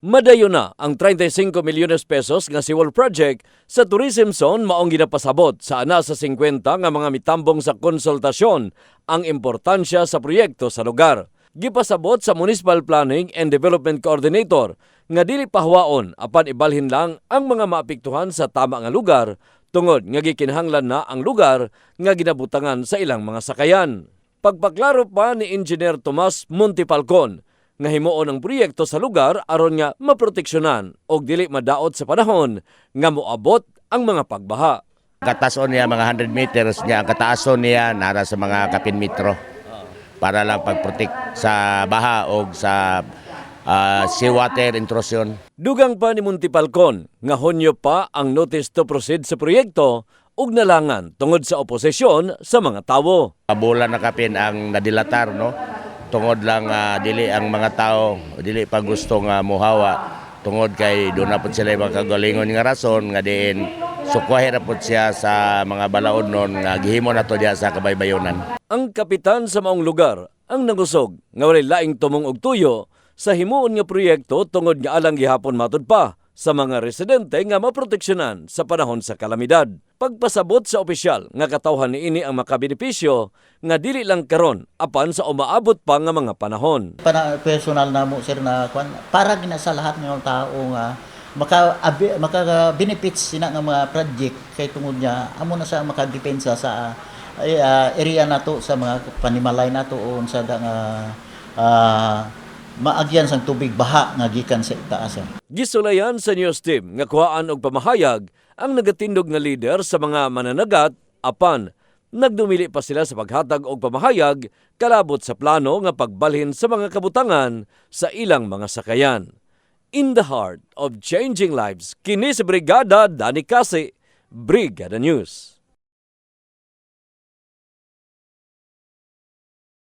Madayo na ang 35 milyones pesos nga Seawall Project sa tourism zone maong ginapasabot sa ana sa 50 nga mga mitambong sa konsultasyon ang importansya sa proyekto sa lugar. Gipasabot sa Municipal Planning and Development Coordinator nga dili pahawaon apan ibalhin lang ang mga maapektuhan sa tama nga lugar tungod nga gikinahanglan na ang lugar nga ginabutangan sa ilang mga sakayan. Pagpaklaro pa ni Engineer Tomas Montipalcon nga himuon ang proyekto sa lugar aron nga maproteksyonan og dili madaot sa panahon nga moabot ang mga pagbaha. Katason niya mga 100 meters niya, ang kataason niya nara sa mga kapin metro para lang pag-protect sa baha o sa ah, seawater intrusion. Dugang pa ni Montipalcon nga honyo pa ang notice to proceed sa proyekto ug nalangan tungod sa oposisyon sa mga tawo. Kabulan na kapin ang nadilatar no. Tungod lang ah, dili ang mga tao dili pa gusto nga muhawa tungod kay doon na po sila yung mga kagalingon nga rason nga diin sukwahi na po siya sa mga balaod nun nga gihimo na to sa kabaybayonan. Ang kapitan sa maong lugar ang nangusog nga walay laing tumong og tuyo sa himuon nga proyekto tungod nga alang gihapon matud pa sa mga residente nga maproteksyonan sa panahon sa kalamidad. Pagpasabot sa opisyal nga katawhan niini ang makabenepisyo nga dili lang karon apan sa umaabot pa nga mga panahon. Para personal na mo sir na kwan para gina sa lahat ng tao nga maka abi- maka benefits sina nga mga project kay tungod niya amo na sa makadepensa sa ah, area nato sa mga panimalay nato o sa nga ah, maagyan sang tubig baha nga gikan sa itaas. Gisulayan sa news team nga kuhaan og pamahayag ang nagatindog nga leader sa mga mananagat apan nagdumili pa sila sa paghatag og pamahayag kalabot sa plano nga pagbalhin sa mga kabutangan sa ilang mga sakayan. In the heart of changing lives, kini sa Brigada Dani Kasi, Brigada News.